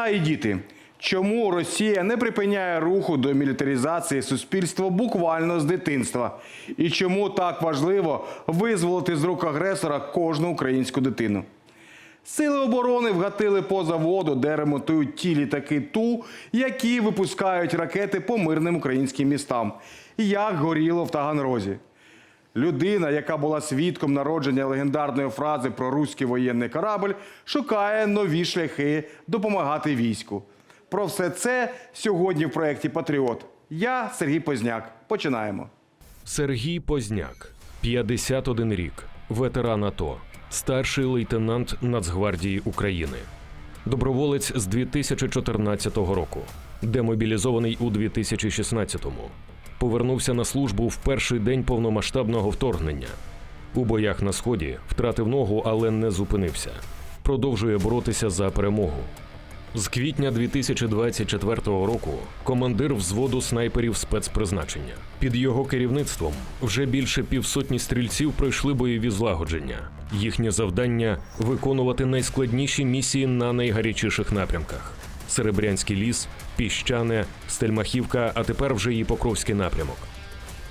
Війна і діти. Чому Росія не припиняє руху до мілітаризації суспільства буквально з дитинства? І чому так важливо визволити з рук агресора кожну українську дитину? Сили оборони вгатили по заводу, де ремонтують ті літаки ту, які випускають ракети по мирним українським містам. Як горіло в Таганрозі. Людина, яка була свідком народження легендарної фрази про руський воєнний корабль, шукає нові шляхи допомагати війську. Про все це сьогодні в проєкті Патріот. Я Сергій Позняк. Починаємо. Сергій Позняк, 51 рік, ветеран АТО, старший лейтенант Нацгвардії України, доброволець з 2014 року, демобілізований у 2016-му. Повернувся на службу в перший день повномасштабного вторгнення. У боях на сході втратив ногу, але не зупинився. Продовжує боротися за перемогу. З квітня 2024 року командир взводу снайперів спецпризначення. Під його керівництвом вже більше півсотні стрільців пройшли бойові злагодження. Їхнє завдання виконувати найскладніші місії на найгарячіших напрямках: Серебрянський ліс, Піщане, Стельмахівка, а тепер вже і Покровський напрямок.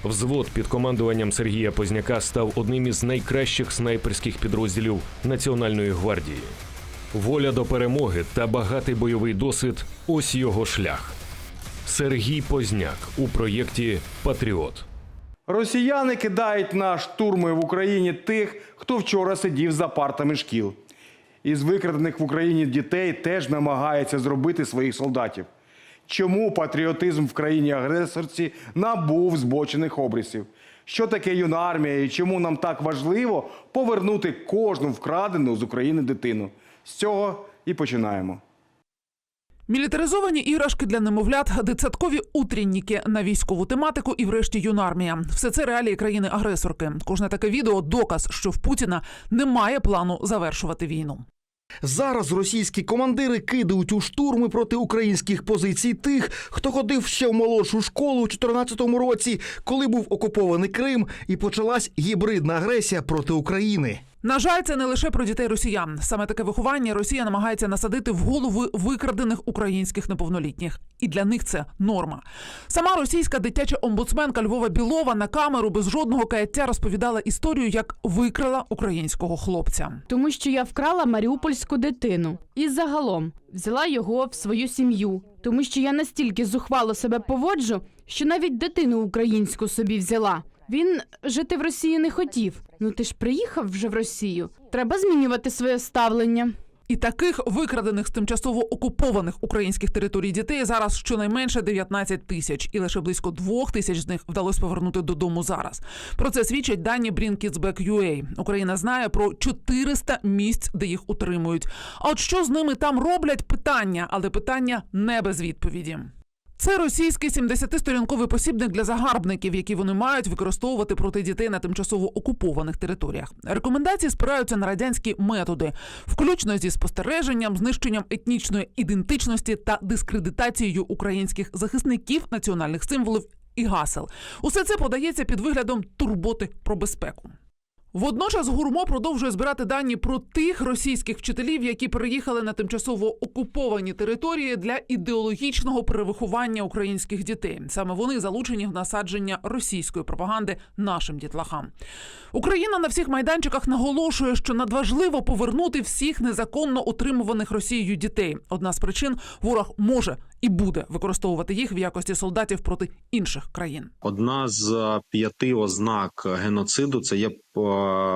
Взвод під командуванням Сергія Позняка став одним із найкращих снайперських підрозділів Національної гвардії. Воля до перемоги та багатий бойовий досвід ось його шлях. Сергій Позняк у проєкті Патріот. Росіяни кидають на штурми в Україні тих, хто вчора сидів за партами шкіл. Із викрадених в Україні дітей теж намагається зробити своїх солдатів. Чому патріотизм в країні агресорці набув збочених обрисів? Що таке юна армія і чому нам так важливо повернути кожну вкрадену з України дитину? З цього і починаємо. Мілітаризовані іграшки для немовлят, дитсадкові утрінніки на військову тематику і, врешті, юнармія. Все це реалії країни-агресорки. Кожне таке відео доказ, що в Путіна немає плану завершувати війну. Зараз російські командири кидають у штурми проти українських позицій тих, хто ходив ще в молодшу школу у 2014 році, коли був окупований Крим і почалась гібридна агресія проти України. На жаль, це не лише про дітей росіян. Саме таке виховання Росія намагається насадити в голови викрадених українських неповнолітніх, і для них це норма. Сама російська дитяча омбудсменка Львова Білова на камеру без жодного каяття розповідала історію, як викрала українського хлопця. Тому що я вкрала маріупольську дитину і загалом взяла його в свою сім'ю. Тому що я настільки зухвало себе поводжу, що навіть дитину українську собі взяла. Він жити в Росії не хотів. Ну ти ж приїхав вже в Росію. Треба змінювати своє ставлення. І таких викрадених з тимчасово окупованих українських територій дітей зараз щонайменше 19 тисяч, і лише близько двох тисяч з них вдалося повернути додому зараз. Про це свідчать дані BringKidsBack.ua. Україна знає про 400 місць, де їх утримують. А от що з ними там роблять? Питання, але питання не без відповіді. Це російський 70-сторінковий посібник для загарбників, які вони мають використовувати проти дітей на тимчасово окупованих територіях. Рекомендації спираються на радянські методи, включно зі спостереженням, знищенням етнічної ідентичності та дискредитацією українських захисників, національних символів і гасел. Усе це подається під виглядом турботи про безпеку. Водночас гурмо продовжує збирати дані про тих російських вчителів, які переїхали на тимчасово окуповані території для ідеологічного перевиховання українських дітей. Саме вони залучені в насадження російської пропаганди нашим дітлахам. Україна на всіх майданчиках наголошує, що надважливо повернути всіх незаконно утримуваних Росією дітей. Одна з причин ворог може і буде використовувати їх в якості солдатів проти інших країн. Одна з е, п'яти ознак геноциду це є е,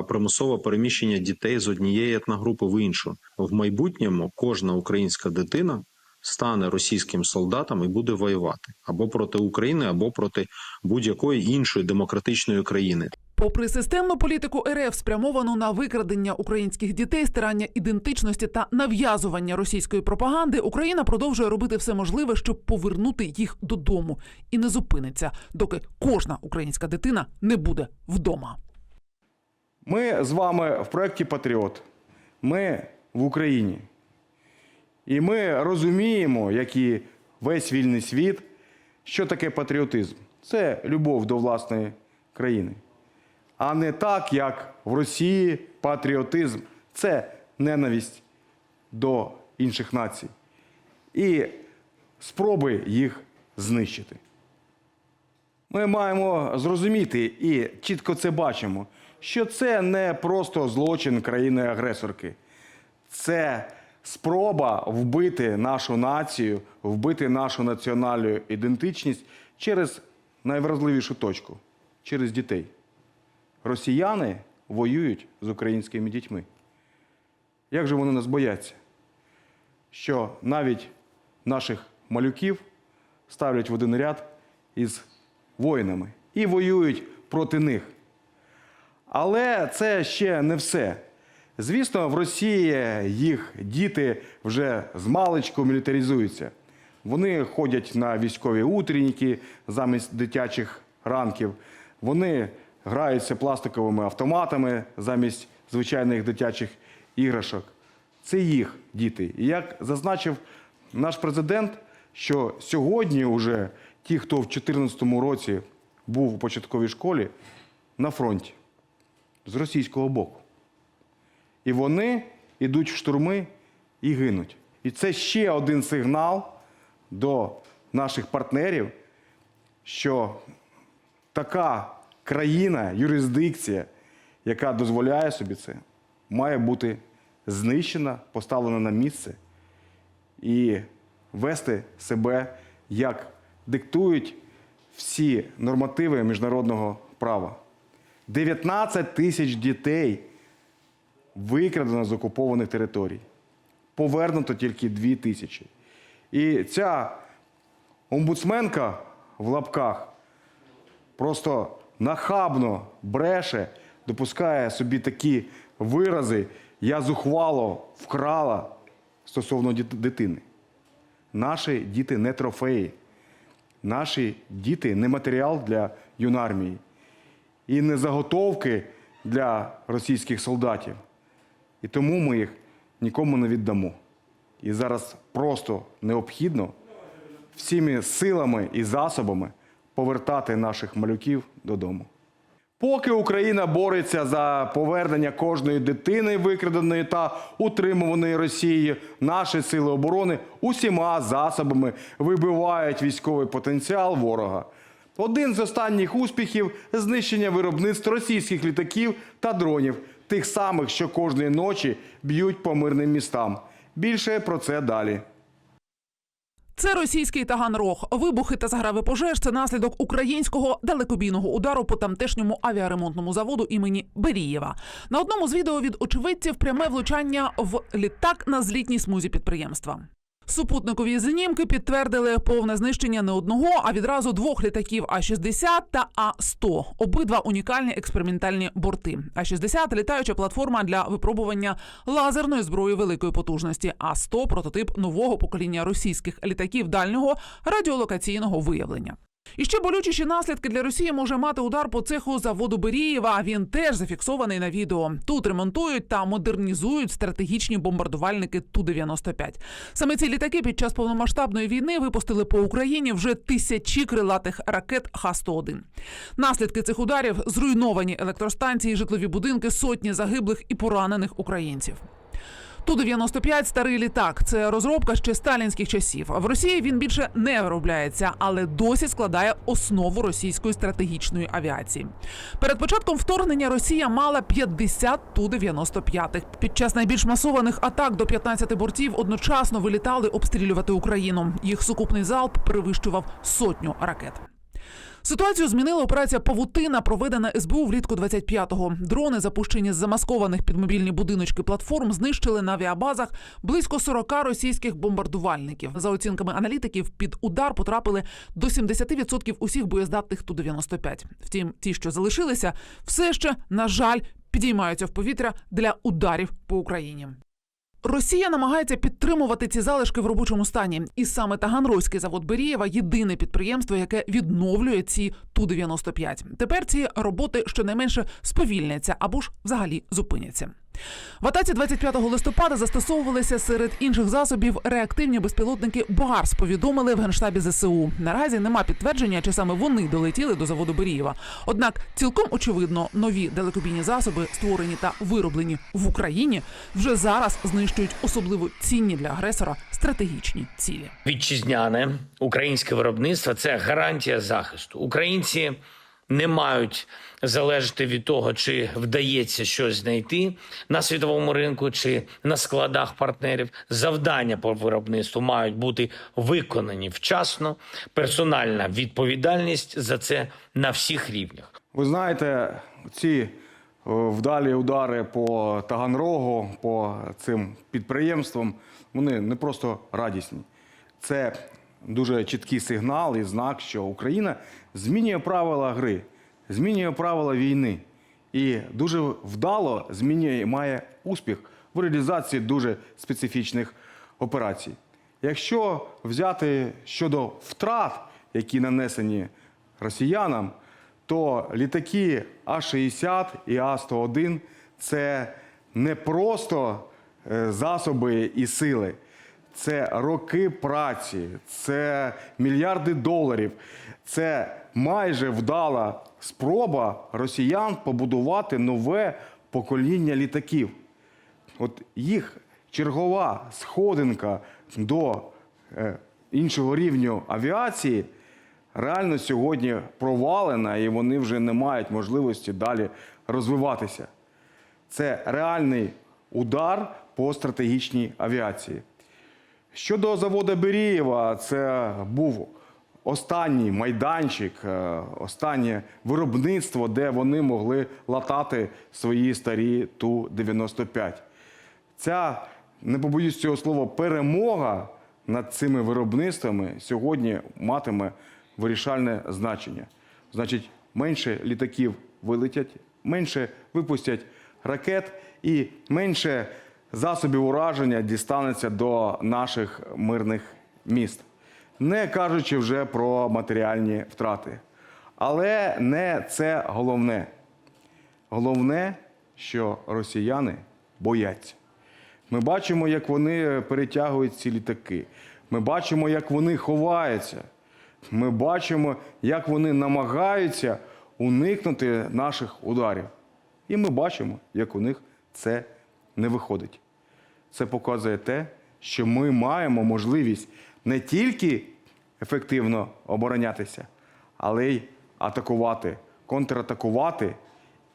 примусове переміщення дітей з однієї етногрупи в іншу. В майбутньому кожна українська дитина стане російським солдатом і буде воювати або проти України, або проти будь-якої іншої демократичної країни. Попри системну політику РФ, спрямовану на викрадення українських дітей, стирання ідентичності та нав'язування російської пропаганди, Україна продовжує робити все можливе, щоб повернути їх додому, і не зупиниться, доки кожна українська дитина не буде вдома. Ми з вами в проєкті Патріот. Ми в Україні. І ми розуміємо, як і весь вільний світ, що таке патріотизм. Це любов до власної країни. А не так, як в Росії патріотизм це ненависть до інших націй. і спроби їх знищити. Ми маємо зрозуміти і чітко це бачимо, що це не просто злочин країни-агресорки, це спроба вбити нашу націю, вбити нашу національну ідентичність через найвразливішу точку через дітей. Росіяни воюють з українськими дітьми. Як же вони нас бояться? Що навіть наших малюків ставлять в один ряд із воїнами і воюють проти них. Але це ще не все. Звісно, в Росії їх діти вже з маличку мілітаризуються. Вони ходять на військові утренніки замість дитячих ранків. Вони граються пластиковими автоматами замість звичайних дитячих іграшок. Це їх діти. І як зазначив наш президент, що сьогодні вже ті, хто в 2014 році був у початковій школі, на фронті з російського боку. І вони йдуть в штурми і гинуть. І це ще один сигнал до наших партнерів, що така країна, юрисдикція, яка дозволяє собі це, має бути знищена, поставлена на місце і вести себе, як диктують всі нормативи міжнародного права. 19 тисяч дітей викрадено з окупованих територій. Повернуто тільки 2 тисячі. І ця омбудсменка в лапках просто нахабно бреше, допускає собі такі вирази, я зухвало вкрала стосовно дитини. Наші діти не трофеї. Наші діти не матеріал для юнармії і не заготовки для російських солдатів. І тому ми їх нікому не віддамо. І зараз просто необхідно всіми силами і засобами повертати наших малюків додому. Поки Україна бореться за повернення кожної дитини, викраденої та утримуваної Росією, наші сили оборони усіма засобами вибивають військовий потенціал ворога. Один з останніх успіхів знищення виробництв російських літаків та дронів, тих самих, що кожної ночі б'ють по мирним містам. Більше про це далі. Це російський Таганрог. Вибухи та заграви пожеж це наслідок українського далекобійного удару по тамтешньому авіаремонтному заводу імені Берієва. На одному з відео від очевидців пряме влучання в літак на злітній смузі підприємства. Супутникові знімки підтвердили повне знищення не одного, а відразу двох літаків А-60 та А-100. Обидва унікальні експериментальні борти. А-60 – літаюча платформа для випробування лазерної зброї великої потужності. А-100 – прототип нового покоління російських літаків дальнього радіолокаційного виявлення. І ще болючіші наслідки для Росії може мати удар по цеху заводу Берієва. Він теж зафіксований на відео. Тут ремонтують та модернізують стратегічні бомбардувальники Ту-95. Саме ці літаки під час повномасштабної війни випустили по Україні вже тисячі крилатих ракет Х-101. Наслідки цих ударів зруйновані електростанції, житлові будинки, сотні загиблих і поранених українців. Ту-95 – старий літак. Це розробка ще сталінських часів. В Росії він більше не виробляється, але досі складає основу російської стратегічної авіації. Перед початком вторгнення Росія мала 50 Ту-95. Під час найбільш масованих атак до 15 бортів одночасно вилітали обстрілювати Україну. Їх сукупний залп перевищував сотню ракет. Ситуацію змінила операція Павутина, проведена СБУ влітку 25-го. Дрони, запущені з замаскованих під мобільні будиночки платформ, знищили на авіабазах близько 40 російських бомбардувальників. За оцінками аналітиків, під удар потрапили до 70% усіх боєздатних Ту-95. Втім, ті, що залишилися, все ще на жаль підіймаються в повітря для ударів по Україні. Росія намагається підтримувати ці залишки в робочому стані, і саме Таганрозький завод Берієва єдине підприємство, яке відновлює ці Ту-95. Тепер ці роботи щонайменше сповільняться або ж взагалі зупиняться. В атаці 25 листопада застосовувалися серед інших засобів реактивні безпілотники Барс. Повідомили в генштабі ЗСУ. Наразі нема підтвердження, чи саме вони долетіли до заводу Берієва. Однак цілком очевидно, нові далекобійні засоби, створені та вироблені в Україні, вже зараз знищують особливо цінні для агресора стратегічні цілі. вітчизняне українське виробництво це гарантія захисту. Українці не мають залежати від того, чи вдається щось знайти на світовому ринку чи на складах партнерів. Завдання по виробництву мають бути виконані вчасно. Персональна відповідальність за це на всіх рівнях. Ви знаєте, ці вдалі удари по Таганрогу, по цим підприємствам, вони не просто радісні. Це дуже чіткий сигнал і знак, що Україна змінює правила гри, змінює правила війни і дуже вдало змінює і має успіх в реалізації дуже специфічних операцій. Якщо взяти щодо втрат, які нанесені росіянам, то літаки А-60 і А-101 це не просто е, засоби і сили, це роки праці, це мільярди доларів, це майже вдала спроба росіян побудувати нове покоління літаків. От їх чергова сходинка до е, іншого рівню авіації реально сьогодні провалена, і вони вже не мають можливості далі розвиватися. Це реальний удар по стратегічній авіації. Щодо заводу Берієва, це був останній майданчик, е, останнє виробництво, де вони могли латати свої старі Ту-95. Ця, не побоюсь цього слова, перемога над цими виробництвами сьогодні матиме вирішальне значення. Значить, менше літаків вилетять, менше випустять ракет і менше засобів ураження дістанеться до наших мирних міст, не кажучи вже про матеріальні втрати. Але не це головне. Головне, що росіяни бояться. Ми бачимо, як вони перетягують ці літаки. Ми бачимо, як вони ховаються. Ми бачимо, як вони намагаються уникнути наших ударів. І ми бачимо, як у них це не виходить. Це показує те, що ми маємо можливість не тільки ефективно оборонятися, але й атакувати, контратакувати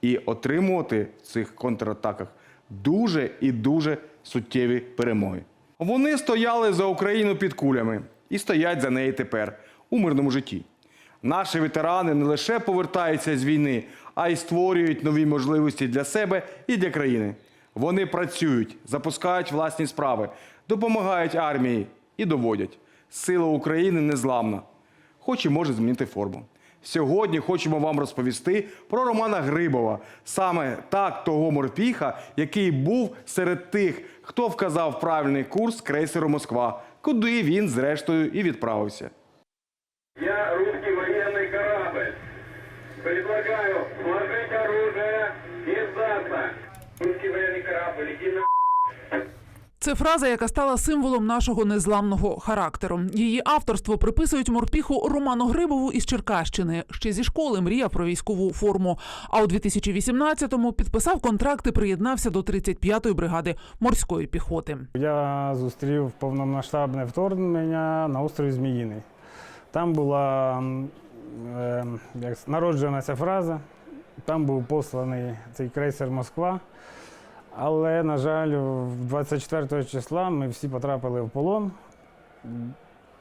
і отримувати в цих контратаках дуже і дуже суттєві перемоги. Вони стояли за Україну під кулями і стоять за неї тепер у мирному житті. Наші ветерани не лише повертаються з війни, а й створюють нові можливості для себе і для країни. Вони працюють, запускають власні справи, допомагають армії і доводять. Сила України незламна, хоч і може змінити форму. Сьогодні хочемо вам розповісти про Романа Грибова, саме так того морпіха, який був серед тих, хто вказав правильний курс крейсеру Москва, куди він зрештою і відправився. Я русский военный корабль. Предлагаю Це фраза, яка стала символом нашого незламного характеру. Її авторство приписують морпіху Роману Грибову із Черкащини. Ще зі школи мріяв про військову форму. А у 2018-му підписав контракт і приєднався до 35-ї бригади морської піхоти. Я зустрів повномасштабне вторгнення на острові Зміїний. Там була е, як народжена ця фраза. Там був посланий цей крейсер Москва. Але, на жаль, в 24 числа ми всі потрапили в полон.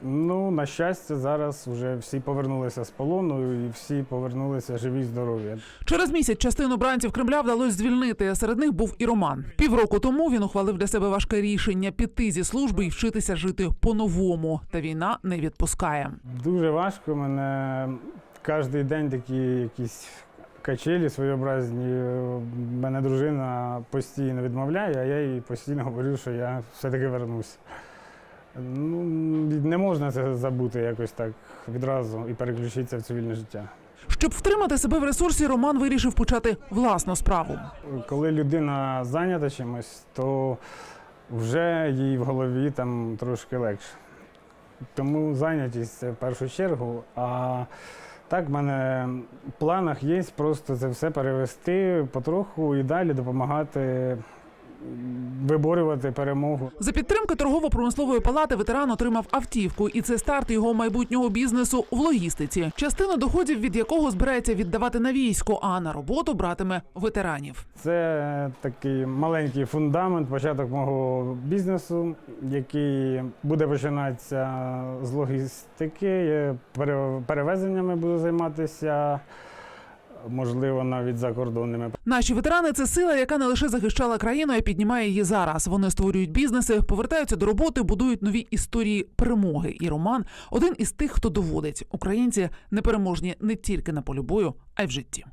Ну, на щастя, зараз вже всі повернулися з полону і всі повернулися живі здорові. Через місяць частину бранців Кремля вдалося звільнити. Серед них був і Роман. Півроку тому він ухвалив для себе важке рішення піти зі служби і вчитися жити по-новому. Та війна не відпускає. Дуже важко. Мене кожен день такі якісь качелі своєобразні. Мене дружина постійно відмовляє, а я їй постійно говорю, що я все-таки вернусь. Ну, не можна це забути якось так відразу і переключитися в цивільне життя. Щоб втримати себе в ресурсі, Роман вирішив почати власну справу. Коли людина зайнята чимось, то вже їй в голові там трошки легше. Тому зайнятість це в першу чергу. А так, в мене в планах є просто це все перевести потроху і далі допомагати виборювати перемогу. За підтримки торгово-промислової палати ветеран отримав автівку, і це старт його майбутнього бізнесу в логістиці, частину доходів від якого збирається віддавати на військо, а на роботу братиме ветеранів. Це такий маленький фундамент, початок мого бізнесу, який буде починатися з логістики. Перевезеннями буду займатися, можливо, навіть закордонними. Наші ветерани це сила, яка не лише захищала країну, а піднімає її зараз. Вони створюють бізнеси, повертаються до роботи, будують нові історії перемоги. І Роман один із тих, хто доводить українці непереможні не тільки на полі бою, а й в житті.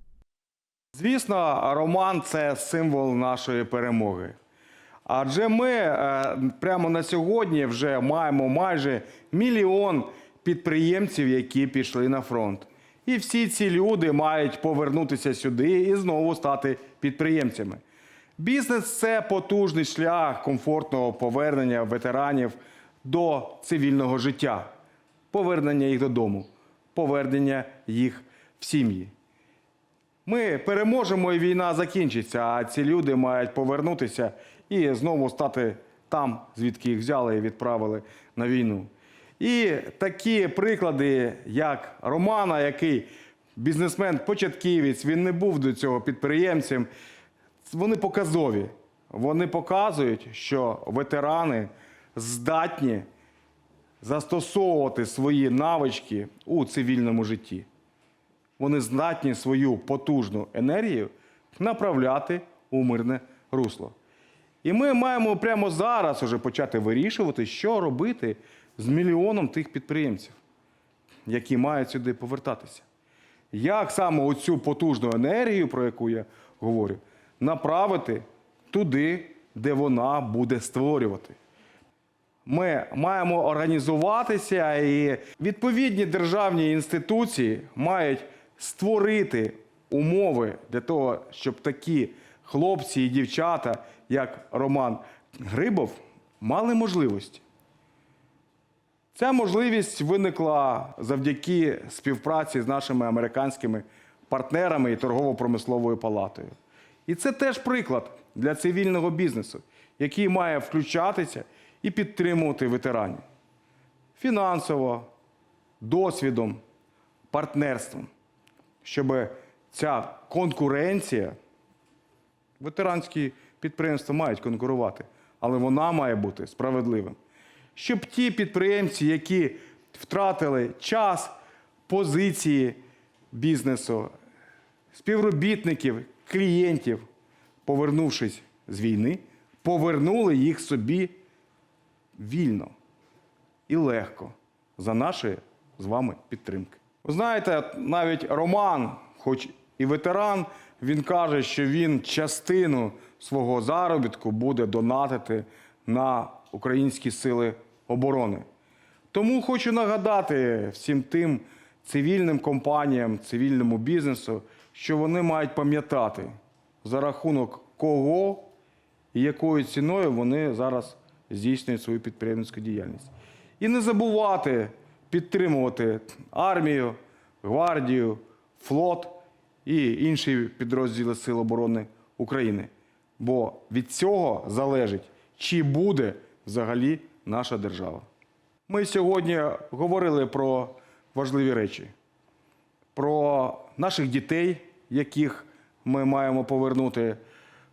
Звісно, роман це символ нашої перемоги. Адже ми е, прямо на сьогодні вже маємо майже мільйон підприємців, які пішли на фронт. І всі ці люди мають повернутися сюди і знову стати підприємцями. Бізнес це потужний шлях комфортного повернення ветеранів до цивільного життя, повернення їх додому, повернення їх в сім'ї. Ми переможемо і війна закінчиться, а ці люди мають повернутися і знову стати там, звідки їх взяли і відправили на війну. І такі приклади, як Романа, який бізнесмен-початківець, він не був до цього підприємцем, вони показові. Вони показують, що ветерани здатні застосовувати свої навички у цивільному житті вони здатні свою потужну енергію направляти у мирне русло. І ми маємо прямо зараз уже почати вирішувати, що робити з мільйоном тих підприємців, які мають сюди повертатися. Як саме оцю потужну енергію, про яку я говорю, направити туди, де вона буде створювати. Ми маємо організуватися, і відповідні державні інституції мають створити умови для того, щоб такі хлопці і дівчата, як Роман Грибов, мали можливості. Ця можливість виникла завдяки співпраці з нашими американськими партнерами і торгово-промисловою палатою. І це теж приклад для цивільного бізнесу, який має включатися і підтримувати ветеранів фінансово, досвідом, партнерством, щоб ця конкуренція, ветеранські підприємства мають конкурувати, але вона має бути справедливим. Щоб ті підприємці, які втратили час, позиції бізнесу, співробітників, клієнтів, повернувшись з війни, повернули їх собі вільно і легко за нашої з вами підтримки. Ви знаєте, навіть Роман, хоч і ветеран, він каже, що він частину свого заробітку буде донатити на українські сили оборони. Тому хочу нагадати всім тим цивільним компаніям, цивільному бізнесу, що вони мають пам'ятати, за рахунок кого і якою ціною вони зараз здійснюють свою підприємницьку діяльність. І не забувати підтримувати армію, гвардію, флот і інші підрозділи Сил оборони України. Бо від цього залежить, чи буде взагалі наша держава. Ми сьогодні говорили про важливі речі, про наших дітей, яких ми маємо повернути,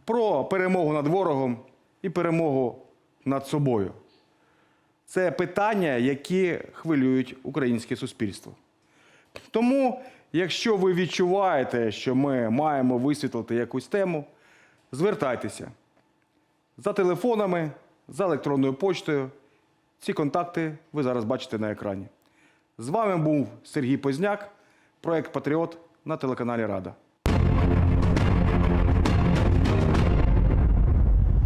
про перемогу над ворогом і перемогу над собою. Це питання, які хвилюють українське суспільство. Тому, якщо ви відчуваєте, що ми маємо висвітлити якусь тему, звертайтеся за телефонами, за електронною почтою. Ці контакти ви зараз бачите на екрані. З вами був Сергій Позняк, проект Патріот на телеканалі Рада.